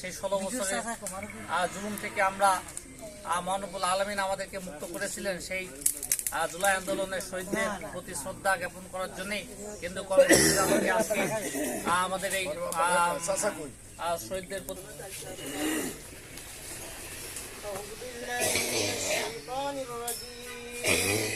সেই ষোলো বছরের আহ, জুলুম থেকে আমরা আহ, মহানবুল আলমিন আমাদেরকে মুক্ত করেছিলেন সেই আহ, জুলাই আন্দোলনের শহীদদের প্রতি শ্রদ্ধা জ্ঞাপন করার জন্যই কিন্তু কর্মসূচির আমাকে আজকে আহ, আমাদের এই আহ, আহ, শহীদদের প্রতি الشيطان الرجيم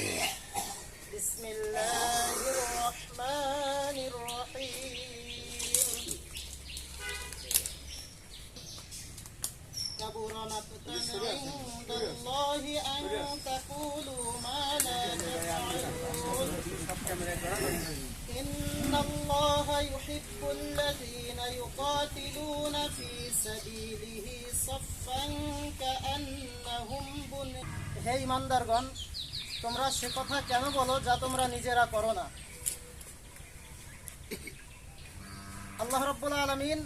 সে কথা কেন বলো যা তোমরা নিজেরা করো না? আল্লাহ রব্বুল আলমিন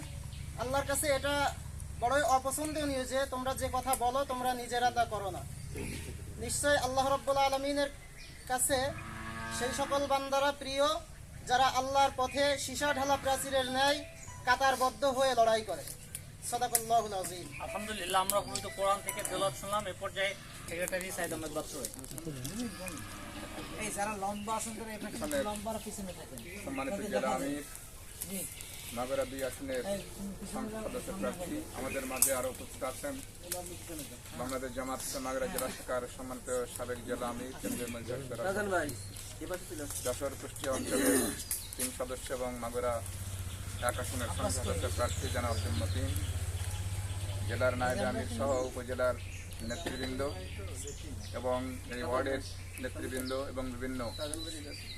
আল্লাহর কাছে এটা বড়ই অপছন্দনীয় যে তোমরা যে কথা বলো তোমরা নিজেরা তা করো না। নিশ্চয় আল্লাহ রব্বুল আলমিনের কাছে সেই সকল বান্দারা প্রিয় যারা আল্লাহর পথে সীসা ঢালা প্রাচীরের ন্যায় কাতারবদ্ধ হয়ে লড়াই করে। সদাকুল্লাহুল আলহামদুলিল্লাহ আমরা পবিত্র কোরআন থেকে তেলাওয়াত শুনলাম। এ পর্যায়ে সেক্রেটারি সাইদ আহমেদ বাচ্চু এই যারা লম্বা আসন করে এখানে লম্বার পিছনে থাকেন। সম্মানিত জেলা আমির আসনের সংসদ সদস্য প্রার্থী আমাদের মাঝে আরও উপস্থিত আছেন। বাংলাদেশ জামাত নাগরা জেলা শাখার সম্মানিত সাবেক জেলা আমির কেন্দ্রীয় মন্ত্রী যশোর কুষ্টিয়া অঞ্চলের তিন সদস্য এবং নাগরা এক আসনের সদস্য প্রার্থী জানা অসীম জেলার নায়েব আমির সহ উপজেলার নেতৃবৃন্দ এবং এই ওয়ার্ডের নেতৃবৃন্দ এবং বিভিন্ন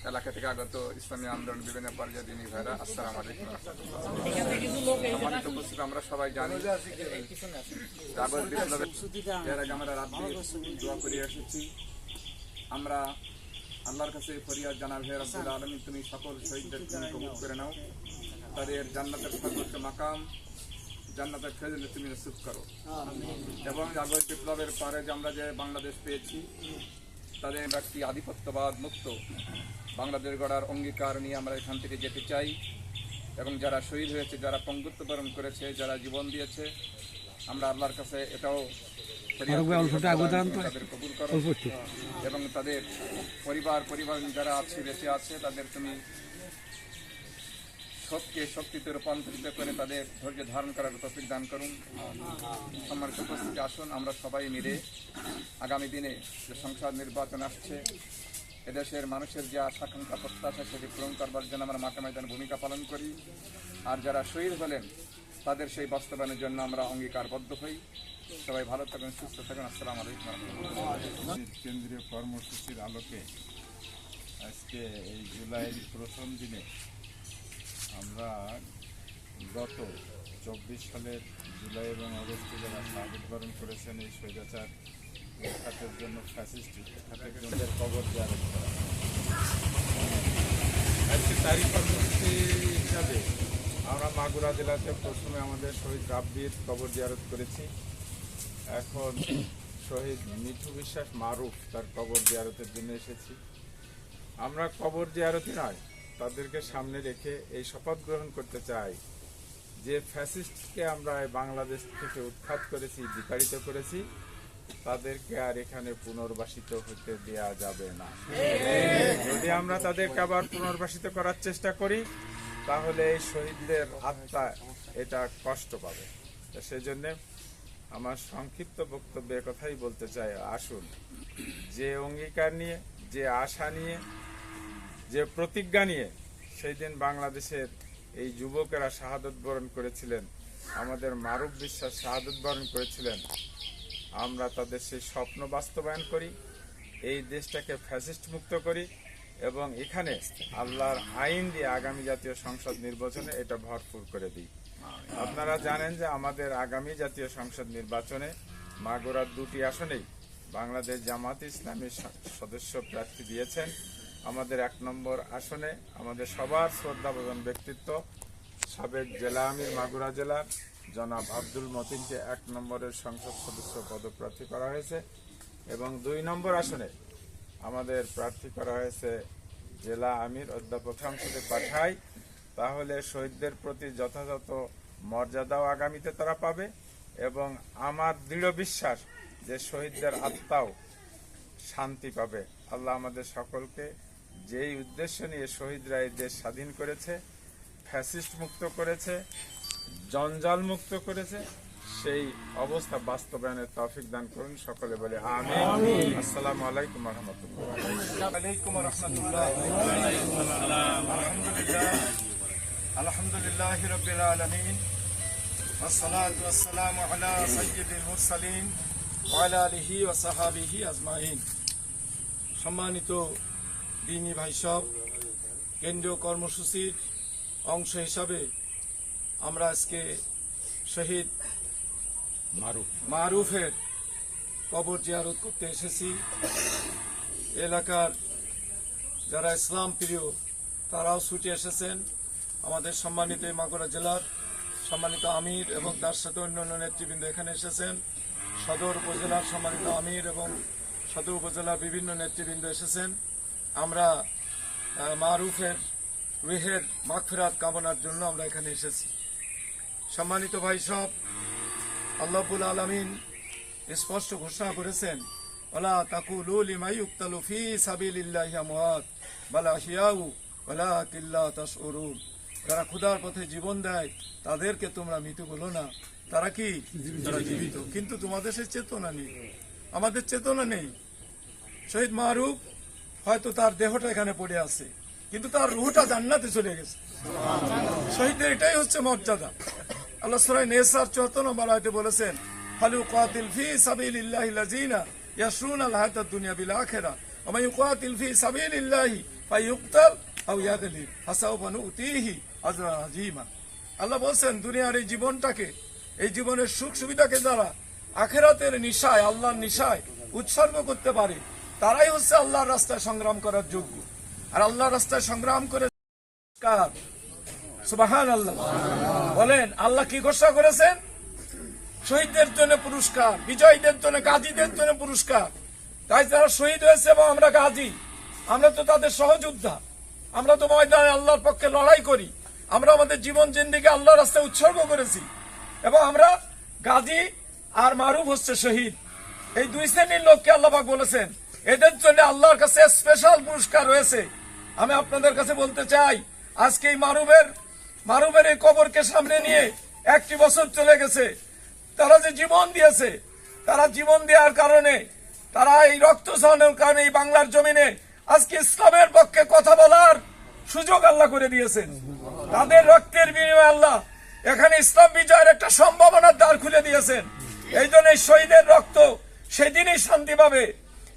এলাকা থেকে আগত ইসলামী আন্দোলন বিভিন্ন পর্যায়ে দিনী ভাইরা, আসসালাম আলাইকুম আমরা সবাই জানি। আমরা রাত দোয়া করে, এসেছি। আমরা আল্লাহর কাছে ফরিয়াদ জানার হে রব্বুল আলমী তুমি সকল শহীদদের তুমি করে নাও। তাদের জান্নাতের সর্বোচ্চ মাকাম জান্নাতের ফেজলে তুমি নসিব করো। এবং জাগর বিপ্লবের পরে যে আমরা যে বাংলাদেশ পেয়েছি তাদের ব্যক্তি আধিপত্যবাদ মুক্ত বাংলাদেশ গড়ার অঙ্গীকার নিয়ে আমরা এখান থেকে যেতে চাই। এবং যারা শহীদ হয়েছে যারা পঙ্গুত্ব বরণ করেছে যারা জীবন দিয়েছে আমরা আল্লাহর কাছে এটাও এবং তাদের পরিবার পরিবার যারা আছে বেঁচে আছে তাদের তুমি সত্যকে শক্তিতে রূপান্তরিত করে তাদের ধৈর্য ধারণ করার তফিক দান করুন। সম্মানিত উপস্থিতি আসুন, আমরা সবাই মিলে আগামী দিনে যে সংসদ নির্বাচন আসছে, এদেশের মানুষের যে আশা, আকাঙ্ক্ষা, প্রত্যাশা সেটি পূরণ করবার জন্য আমরা মাঠে ময়দানে ভূমিকা পালন করি। আর যারা শহীদ হলেন, তাদের সেই বাস্তবায়নের জন্য আমরা অঙ্গীকারবদ্ধ হই। সবাই ভালো থাকবেন সুস্থ থাকবেন আসসালামু আলাইকুম কেন্দ্রীয় কর্মসূচির আলোকে আজকে এই জুলাইয়ের প্রথম দিনে আমরা গত চব্বিশ সালের জুলাই এবং আগস্টে যারা স্বাগত বরণ করেছেন এই স্বৈরাচার উৎখাতের জন্য ফ্যাসিস্ট উৎখাতের জন্য কবর দেওয়ার আজকে তারই কর্মসূচি হিসাবে আমরা মাগুরা জেলাতে প্রথমে আমাদের শহীদ রাব্বির কবর জিয়ারত করেছি। এখন শহীদ মিঠু বিশ্বাস মারুফ তার কবর জিয়ারতের জন্য এসেছি। আমরা কবর জিয়ারতে নয় তাদেরকে সামনে রেখে এই শপথ গ্রহণ করতে চাই। যে ফ্যাসিস্টকে আমরা বাংলাদেশ থেকে উৎখাত করেছি, বিতাড়িত করেছি, তাদেরকে আর এখানে পুনর্বাসিত হতে দেয়া যাবে না। যদি আমরা তাদেরকে আবার পুনর্বাসিত করার চেষ্টা করি, তাহলে এই শহীদদের আত্মা এটা কষ্ট পাবে। তো সেই জন্যে আমার সংক্ষিপ্ত বক্তব্যের কথাই বলতে চাই, আসুন। যে অঙ্গীকার নিয়ে, যে আশা নিয়ে যে প্রতিজ্ঞা নিয়ে সেই দিন বাংলাদেশের এই যুবকেরা শাহাদত বরণ করেছিলেন, আমাদের মারুফ বিশ্বাস শাহাদত বরণ করেছিলেন, আমরা তাদের সেই স্বপ্ন বাস্তবায়ন করি, এই দেশটাকে ফ্যাসিস্ট মুক্ত করি এবং এখানে আল্লাহর আইন দিয়ে আগামী জাতীয় সংসদ নির্বাচনে এটা ভরপুর করে দিই। আপনারা জানেন যে আমাদের আগামী জাতীয় সংসদ নির্বাচনে মাগুরার দুটি আসনেই বাংলাদেশ জামাত ইসলামী সদস্য প্রার্থী দিয়েছেন। আমাদের এক নম্বর আসনে আমাদের সবার শ্রদ্ধাভাজন ব্যক্তিত্ব সাবেক জেলা আমির মাগুরা জেলার জনাব আব্দুল মতিনকে এক নম্বরের সংসদ সদস্য পদপ্রার্থী করা হয়েছে এবং দুই নম্বর আসনে আমাদের প্রার্থী করা হয়েছে জেলা আমির অধ্যাপক সংসদে পাঠাই। তাহলে শহীদদের প্রতি যথাযথ মর্যাদাও আগামীতে তারা পাবে এবং আমার দৃঢ় বিশ্বাস যে শহীদদের আত্মাও শান্তি পাবে। আল্লাহ আমাদের সকলকে যেই উদ্দেশ্য নিয়ে শহীদরা এই দেশ স্বাধীন করেছে ফ্যাসিস্ট মুক্ত করেছে জঞ্জাল মুক্ত করেছে সেই অবস্থা বাস্তবায়নের তৌফিক দান করুন সকলে বলে আমিন আসসালামু আলাইকুম রহমতুল্লাহ عليكم ورحمة الله الحمد لله الحمد لله رب العالمين والصلاة والسلام على سيد المرسلين وعلى آله وصحابه أجمعين সম্মানিত দিনী ভাই সব কেন্দ্রীয় কর্মসূচির অংশ হিসাবে আমরা আজকে শহীদ মারুফ। মারুফের কবর জিয়ারত করতে এসেছি। এলাকার যারা ইসলাম প্রিয় তারাও ছুটে এসেছেন। আমাদের সম্মানিত মাগুরা জেলার সম্মানিত আমির এবং তার সাথে অন্যান্য নেতৃবৃন্দ এখানে এসেছেন। সদর উপজেলার সম্মানিত আমির এবং সদর উপজেলার বিভিন্ন নেতৃবৃন্দ এসেছেন। আমরা মারুফের রুহের মাগফিরাত কামনার জন্য আমরা এখানে এসেছি। সম্মানিত ভাই সব আল্লাহুল আলমিন স্পষ্ট ঘোষণা করেছেন, ওলা তাকুলু লিমা ইউক্তালু ফি সাবিলিল্লাহি আমওয়াত, বালা হিয়াউ ওয়ালা কিল্লা তাশউরুন। যারা খোদার পথে জীবন দেয়, তাদেরকে তোমরা মৃত বলো না। তারা কি? জীবিত। কিন্তু তোমাদের সে চেতনা নেই। আমাদের চেতনা নেই। শহীদ মারুফ হয়তো তার দেহটা এখানে পড়ে আছে। কিন্তু তার রুহটা জান্নাতে চলে গেছে। শহীদদের এটাই হচ্ছে মর্যাদা। আল্লাহ সুরাই নেসার চুয়াত্তর নম্বর আয়তে বলেছেন কাতিল ফি ইয়াশরুনা আল দুনিয়া বিল আখিরা, ওয়া ইউকাতিল ফি আও আজরা আল্লাহ দুনিয়ার এই জীবনটাকে, এই জীবনের সুখ সুবিধাকে যারা আখেরাতের নিশায়, আল্লাহর নিশায় উৎসর্গ করতে পারে তারাই হচ্ছে আল্লাহর রাস্তায় সংগ্রাম করার যোগ্য। আর আল্লাহর রাস্তায় সংগ্রাম করে আল্লাহ বলেন, আল্লাহ কি ঘোষণা করেছেন? শহীদদের জন্য পুরস্কার, বিজয়ীদের জন্য, গাজীদের জন্য পুরস্কার। তাই যারা শহীদ হয়েছে এবং আমরা গাজী, আমরা তো তাদের সহযোদ্ধা। আমরা তো ময়দানে আল্লাহর পক্ষে লড়াই করি। আমরা আমাদের জীবন জিন্দিকে আল্লাহর রাস্তায় উৎসর্গ করেছি। এবং আমরা গাজী আর মারুফ হচ্ছে শহীদ। এই দুই শ্রেণির লোককে আল্লাহবাক বলেছেন এদের জন্য আল্লাহর কাছে স্পেশাল পুরস্কার রয়েছে। আমি আপনাদের কাছে বলতে চাই, আজকে এই মারুবের মারুবের এই কবরকে সামনে নিয়ে একটি বছর চলে গেছে। তারা যে জীবন দিয়েছে, তারা জীবন দেওয়ার কারণে, তারা এই রক্ত সহনের কারণে এই বাংলার জমিনে আজকে ইসলামের পক্ষে কথা বলার সুযোগ আল্লাহ করে দিয়েছেন। তাদের রক্তের বিনিময়ে আল্লাহ এখানে ইসলাম বিজয়ের একটা সম্ভাবনার দ্বার খুলে দিয়েছেন। এই জন্য শহীদের রক্ত সেদিনই শান্তি পাবে।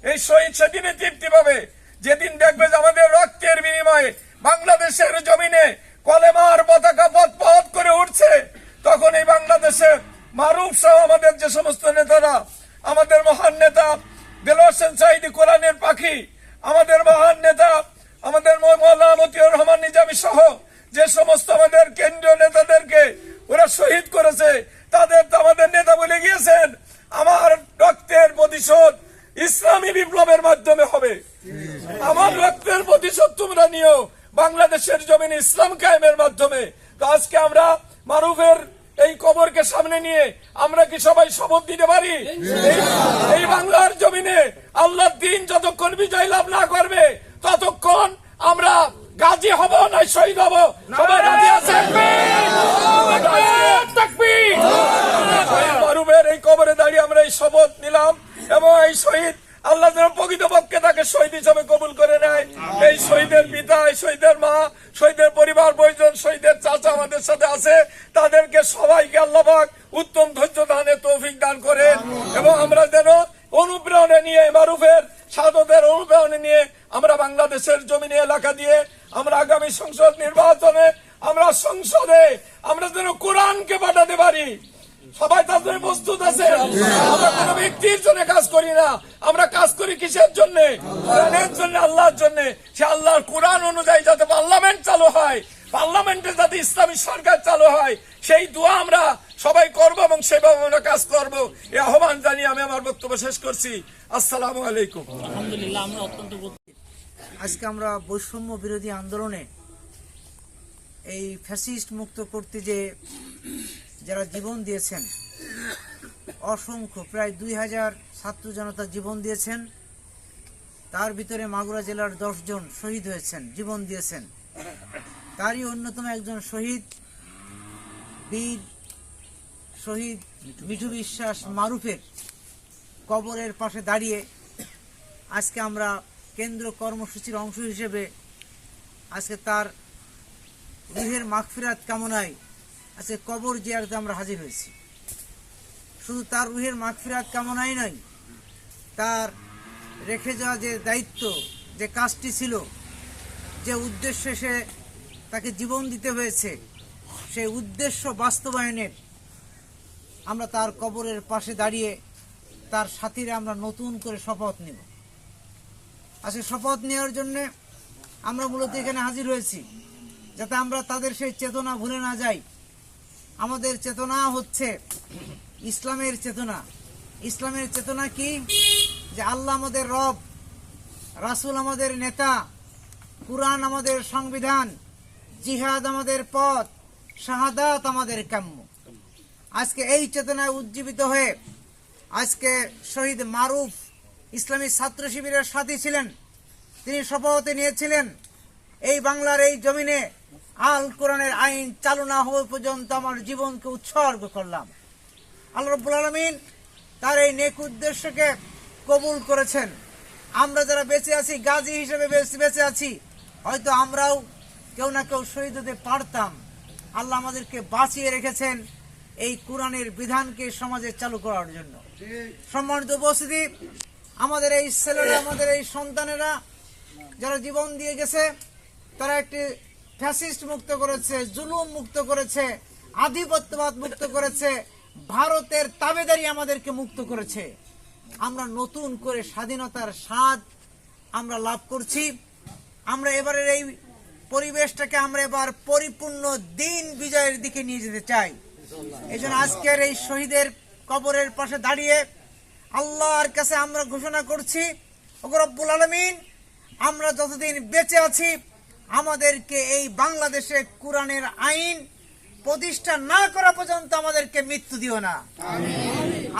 এই শহীদ সেদিনই তৃপ্তি পাবে যেদিন দেখবে যে আমাদের রক্তের বিনিময়ে বাংলাদেশের জমিনে কলেমার পতাকা পথ পথ করে উঠছে তখন এই বাংলাদেশে মারুফ সহ আমাদের যে সমস্ত নেতারা আমাদের মহান নেতা দেলোয়ার হোসেন সাইদি কোরআনের পাখি আমাদের মহান নেতা আমাদের মৌলানা মতিউর রহমান নিজামী সহ যে সমস্ত আমাদের কেন্দ্রীয় নেতাদেরকে ওরা শহীদ করেছে তাদের তো আমাদের নেতা বলে গিয়েছেন আমার রক্তের প্রতিশোধ ইসলামী বিপ্লবের মাধ্যমে হবে আমার রক্তের প্রতিশোধ তোমরা নিও বাংলাদেশের জমিনে ইসলাম কায়েমের মাধ্যমে তো আজকে আমরা মারুফের এই কবরকে সামনে নিয়ে আমরা কি সবাই শপথ দিতে পারি? এই- বাংলার জমিনে আল্লাহর দিন যতক্ষণ বিজয় লাভ না করবে ততক্ষণ আমরা গাজী হব না শহীদ হব। সবাই রাজি আছে মারুফের এই কবরে দাঁড়িয়ে আমরা এই শপথ নিলাম এবং এই শহীদ আল্লাহ যেন প্রকৃতপক্ষে তাকে শহীদ হিসাবে কবুল করে নেয়। এই শহীদের পিতা এই শহীদের মা শহীদের পরিবার বৈজন শহীদের চাচা আমাদের সাথে আছে। তাদেরকে সবাইকে আল্লাহবাক উত্তম ধৈর্য দানের তৌফিক দান করেন। এবং আমরা যেন অনুপ্রেরণা নিয়ে মারুফের সাধকের অনুপ্রেরণা নিয়ে আমরা বাংলাদেশের জমিনে এলাকা দিয়ে আমরা আগামী সংসদ নির্বাচনে আমরা সংসদে আমরা যেন কোরআনকে পাঠাতে পারি। সবাই জন্য প্রস্তুত আছে। আমরা কোন ব্যক্তির জন্য কাজ করি না। আমরা কাজ করি কিসের জন্য? কোরআনের জন্য আল্লাহর জন্য। সে আল্লাহর কোরআন অনুযায়ী যাতে পার্লামেন্ট চালু হয় পার্লামেন্টে যাতে ইসলামী সরকার চালু হয় সেই দোয়া আমরা সবাই করব এবং সেভাবে আমরা কাজ করব। এই আহ্বান জানিয়ে আমি আমার বক্তব্য শেষ করছি। আসসালামু আলাইকুম। আলহামদুলিল্লাহ আমরা অত্যন্ত আজকে আমরা বৈষম্য বিরোধী আন্দোলনে এই ফ্যাসিস্ট মুক্ত করতে যে যারা জীবন দিয়েছেন, অসংখ্য, প্রায় দুই হাজার ছাত্র জনতা জীবন দিয়েছেন। তার ভিতরে মাগুরা জেলার জন শহীদ হয়েছেন, জীবন দিয়েছেন। তারই অন্যতম একজন শহীদ বীর শহীদ মিঠু বিশ্বাস মারুফের কবরের পাশে দাঁড়িয়ে আজকে আমরা কেন্দ্র কর্মসূচির অংশ হিসেবে আজকে তার গৃহের মাগফিরাত কামনায় আজকে কবর জিয়ারতে আমরা হাজির হয়েছি। শুধু তার রুহের মাগফিরাত কামনাই নয়, তার রেখে যাওয়া যে দায়িত্ব, যে কাজটি ছিল, যে উদ্দেশ্যে সে তাকে জীবন দিতে হয়েছে, সেই উদ্দেশ্য বাস্তবায়নের আমরা তার কবরের পাশে দাঁড়িয়ে তার সাথীরা আমরা নতুন করে শপথ নেব। আজকে শপথ নেওয়ার জন্য আমরা মূলত এখানে হাজির হয়েছি, যাতে আমরা তাদের সেই চেতনা ভুলে না যাই। আমাদের চেতনা হচ্ছে ইসলামের চেতনা। ইসলামের চেতনা কি? যে আল্লাহ আমাদের রব, রাসূল আমাদের নেতা, কুরআন আমাদের সংবিধান, জিহাদ আমাদের পথ, শাহাদাত আমাদের কাম্য। আজকে এই চেতনায় উজ্জীবিত হয়ে আজকে শহীদ মারুফ ইসলামী ছাত্র শিবিরের সাথী ছিলেন। তিনি শপথ নিয়েছিলেন, এই বাংলার এই জমিনে আল কোরআনের আইন চালু না হওয়া পর্যন্ত আমার জীবনকে উৎসর্গ করলাম। আল্লাহ রব্বুল আলমিন তার এই নেক উদ্দেশ্যকে কবুল করেছেন। আমরা যারা বেঁচে আছি, গাজী হিসেবে বেঁচে- আছি, হয়তো আমরাও কেউ না কেউ শহীদ হতে পারতাম। আল্লাহ আমাদেরকে বাঁচিয়ে রেখেছেন এই কোরআনের বিধানকে সমাজে চালু করার জন্য। সম্মানিত উপস্থিতি, আমাদের এই ছেলেরা, আমাদের এই সন্তানেরা যারা জীবন দিয়ে গেছে, তারা একটি ফ্যাসিস্ট মুক্ত করেছে, জুলুম মুক্ত করেছে, আধিপত্যবাদ মুক্ত করেছে, ভারতের তাবেদারি আমাদেরকে মুক্ত করেছে। আমরা নতুন করে স্বাধীনতার স্বাদ আমরা লাভ করছি। আমরা এবারের এই পরিবেশটাকে আমরা এবার পরিপূর্ণ দিন বিজয়ের দিকে নিয়ে যেতে চাই। এই আজকের এই শহীদের কবরের পাশে দাঁড়িয়ে আল্লাহর কাছে আমরা ঘোষণা করছি, ওগো রব্বুল আলমিন, আমরা যতদিন বেঁচে আছি আমাদেরকে এই বাংলাদেশে কোরআনের আইন প্রতিষ্ঠা না করা পর্যন্ত আমাদেরকে মৃত্যু দিও না।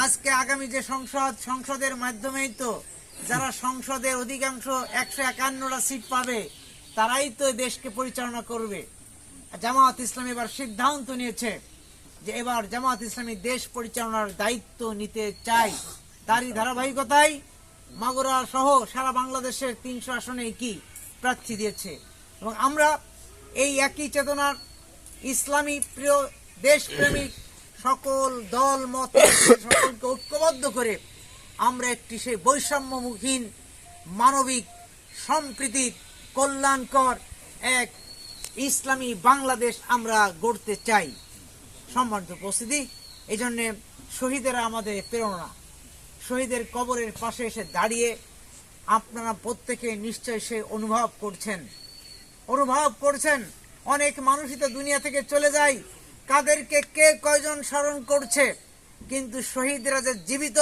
আজকে আগামী যে সংসদ সংসদের মাধ্যমেই তো যারা সংসদের অধিকাংশ একশো একান্নটা সিট পাবে তারাই তো দেশকে পরিচালনা করবে। জামাত ইসলাম এবার সিদ্ধান্ত নিয়েছে যে এবার জামাত ইসলামী দেশ পরিচালনার দায়িত্ব নিতে চাই। তারই ধারাবাহিকতায় মাগুরা সহ সারা বাংলাদেশের তিনশো আসনে কি প্রার্থী দিয়েছে। এবং আমরা এই একই চেতনার ইসলামী প্রিয় দেশপ্রেমিক সকল দল, মত সকলকে ঐক্যবদ্ধ করে আমরা একটি সেই বৈষম্যমুখীন মানবিক সম্প্রীতির কল্যাণকর এক ইসলামী বাংলাদেশ আমরা গড়তে চাই। সম্মানিত উপস্থিতি এই জন্যে শহীদেরা আমাদের প্রেরণা। শহীদের কবরের পাশে এসে দাঁড়িয়ে আপনারা প্রত্যেকে নিশ্চয় সে অনুভব করছেন। অনুভব করছেন। অনেক মানুষই তো দুনিয়া থেকে চলে যায়। কাদেরকে কে কয়জন স্মরণ করছে? কিন্তু শহীদরা যে জীবিত,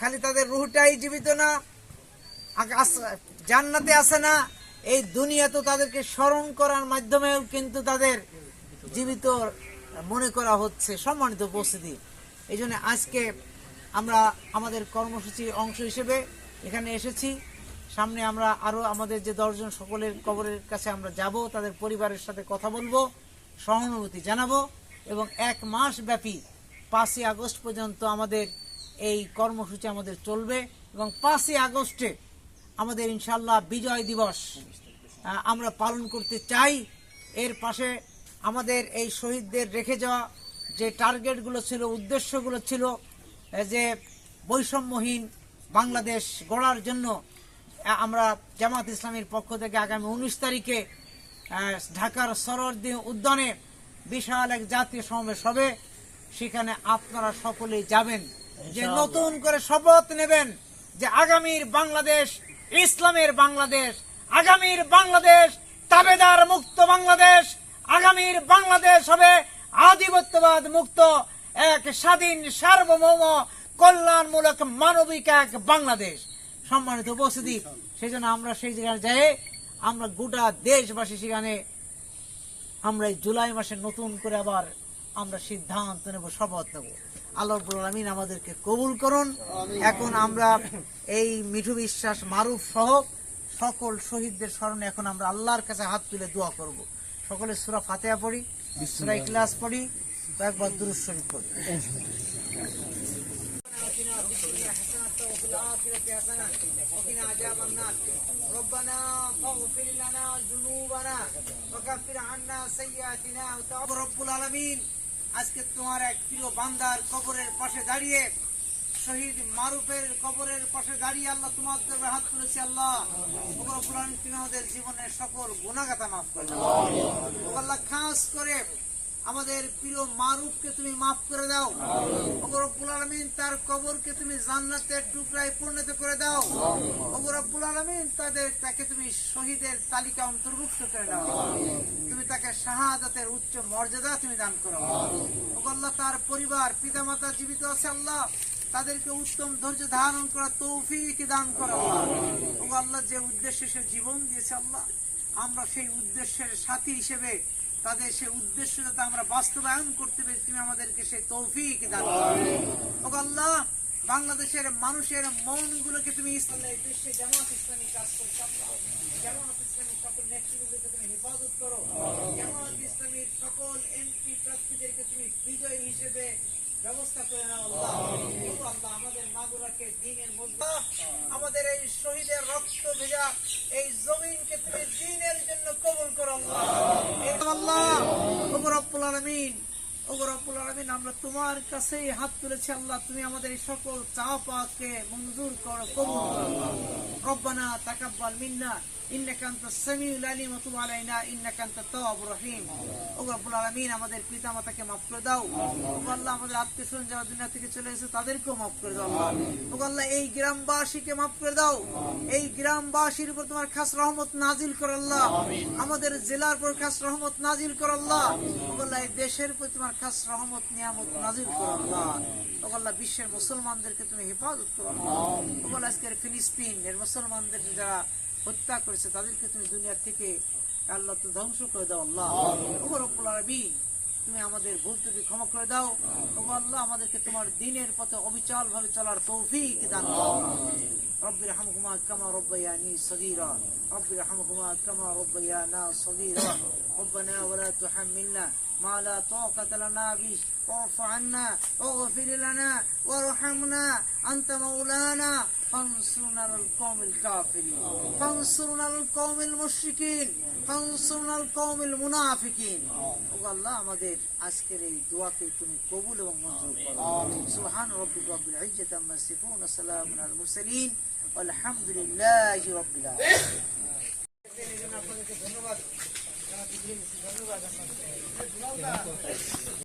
খালি তাদের রুহটাই জীবিত না জান্নাতে আসে না। এই দুনিয়া তো তাদেরকে স্মরণ করার মাধ্যমেও কিন্তু তাদের জীবিত মনে করা হচ্ছে, সম্মানিত উপস্থিতি। এই আজকে আমরা আমাদের কর্মসূচির অংশ হিসেবে এখানে এসেছি। সামনে আমরা আরও আমাদের যে দশজন সকলের কবরের কাছে আমরা যাব, তাদের পরিবারের সাথে কথা বলব, সহানুভূতি জানাব এবং এক মাস ব্যাপী পাঁচই আগস্ট পর্যন্ত আমাদের এই কর্মসূচি আমাদের চলবে এবং পাঁচই আগস্টে আমাদের ইনশাল্লাহ বিজয় দিবস আমরা পালন করতে চাই। এর পাশে আমাদের এই শহীদদের রেখে যাওয়া যে টার্গেটগুলো ছিল, উদ্দেশ্যগুলো ছিল যে বৈষম্যহীন বাংলাদেশ গড়ার জন্য আমরা জামাত ইসলামের পক্ষ থেকে আগামী উনিশ তারিখে ঢাকার সরোয়ার্দী উদ্যানে বিশাল এক জাতীয় সমাবেশ হবে। সেখানে আপনারা সকলেই যাবেন। যে নতুন করে শপথ নেবেন যে আগামীর বাংলাদেশ ইসলামের বাংলাদেশ আগামীর বাংলাদেশ তাবেদার মুক্ত বাংলাদেশ আগামীর বাংলাদেশ হবে আধিপত্যবাদ মুক্ত এক স্বাধীন সার্বভৌম কল্যাণমূলক মানবিক এক বাংলাদেশ। সম্মানিত উপস্থিতি। সেই জন্য আমরা সেই জায়গায় যাই। আমরা গোটা দেশবাসী সেখানে আমরা এই জুলাই মাসে নতুন করে আবার আমরা সিদ্ধান্ত নেব শপথ নেব। আল্লাহ আলমিন আমাদেরকে কবুল করুন। এখন আমরা এই মিঠু বিশ্বাস মারুফ সহ সকল শহীদদের স্মরণে এখন আমরা আল্লাহর কাছে হাত তুলে দোয়া করব। সকলে সুরা ফাতেহা পড়ি সুরা ইখলাস পড়ি। কয়েকবার দুরুদ শরীফ পড়ি وقنا عذاب النار ربنا فاغفر لنا ذنوبنا وكفر عنا سيئاتنا وتوب رب العالمين আজকে তোমার এক প্রিয় বান্দার কবরের পাশে দাঁড়িয়ে শহীদ মারুফের কবরের পাশে দাঁড়িয়ে আল্লাহ তোমার দরবারে হাত তুলেছি আল্লাহ ওগো রব্বুল আলামিন, তুমি আমাদের জীবনের সকল গুণাগাতা মাফ করে দাও ওগো আল্লাহ খাস করে আমাদের প্রিয় মারুফকে তুমি মাফ করে দাও। রব্বুল আলামিন তার কবরকে তুমি জান্নাতের টুকরায় পরিণত করে দাও। রব্বুল আলামিন তাদের তাকে তুমি শহীদের তালিকা অন্তর্ভুক্ত করে দাও। তুমি তাকে শাহাদাতের উচ্চ মর্যাদা তুমি দান করো। আল্লাহ। তার পরিবার পিতামাতা জীবিত আছে আল্লাহ। তাদেরকে উত্তম ধৈর্য ধারণ করা তৌফিক দান করো আল্লাহ যে উদ্দেশ্যে সে জীবন দিয়েছে আল্লাহ আমরা সেই উদ্দেশ্যের সাথী হিসেবে তাদের সেই উদ্দেশ্য যাতে আমরা বাস্তবায়ন করতে পারি, তুমি আমাদেরকে সেই তৌফিক দান আল্লাহ, বাংলাদেশের মানুষের সকল নেতৃবৃন্দকে তুমি ব্যবস্থা করে নাও, আল্লাহ। আমাদের দিনের মধ্যে আমাদের এই শহীদের রক্ত ভেজা এই জমিনকে তুমি দিনের জন্য কবুল করো, আল্লাহ। আল্লাহ ওগো রব্বুল আলামিন ওগো রব্বুল আমরা তোমার কাছেই হাত তুলেছি আল্লাহ, তুমি আমাদের এই সকল চাওয়াকে মঞ্জুর করো, কবুল রব্বানা তাকাব্বাল মিন্না। আমাদের মাফ করে দাও। আল্লাহ, আমাদের আত্মীয়স্বজন যারা দুনিয়া থেকে চলে তাদেরকেও মাফ করে দাও আল্লাহ। এই গ্রামবাসীকে মাফ করে দাও। এই গ্রামবাসীর উপর তোমার খাস রহমত নাজিল করো আল্লাহ। আমাদের জেলার উপর খাস রহমত নাজিল করো আল্লাহ। এই দেশের উপর তোমার খাস রহমত, নিয়ামত নাজিল করো আল্লাহ। বিশ্বের মুসলমানদেরকে তুমি হেফাজত করো আল্লাহ। আজকের ফিলিস্তিন এর মুসলমানদের যারা হত্যা করেছে তাদেরকে তুমি দুনিয়া থেকে আল্লাহ তো ধ্বংস করে দাও আল্লাহ ওগো রব্বুল আলামিন তুমি আমাদের ভুল থেকে ক্ষমা করে দাও ওগো আল্লাহ আমাদেরকে তোমার দিনের পথে অবিচল ভাবে চলার তৌফিক দান করো رب ارحمهما كما ربياني صغيرا رب ارحمهما كما ربيانا صغيرا ربنا ولا تحملنا ما لا طاقة لنا به واعف عنا واغفر لنا وارحمنا أنت مولانا فانصرنا على القوم الكافرين فانصرنا على القوم المشركين فانصرنا على القوم المنافقين ও আল্লাহ আমাদের আজকের এই দোয়াকে তুমি কবুল এবং মঞ্জুর করো সুবহান রাব্বিকা রব্বিল ইজ্জাতি আম্মা ইয়াসিফুন ওয়া সালামুন আলাল মুরসালিন আলহামদুলিল্লাহি রাব্বিল আলামিন ধন্যবাদ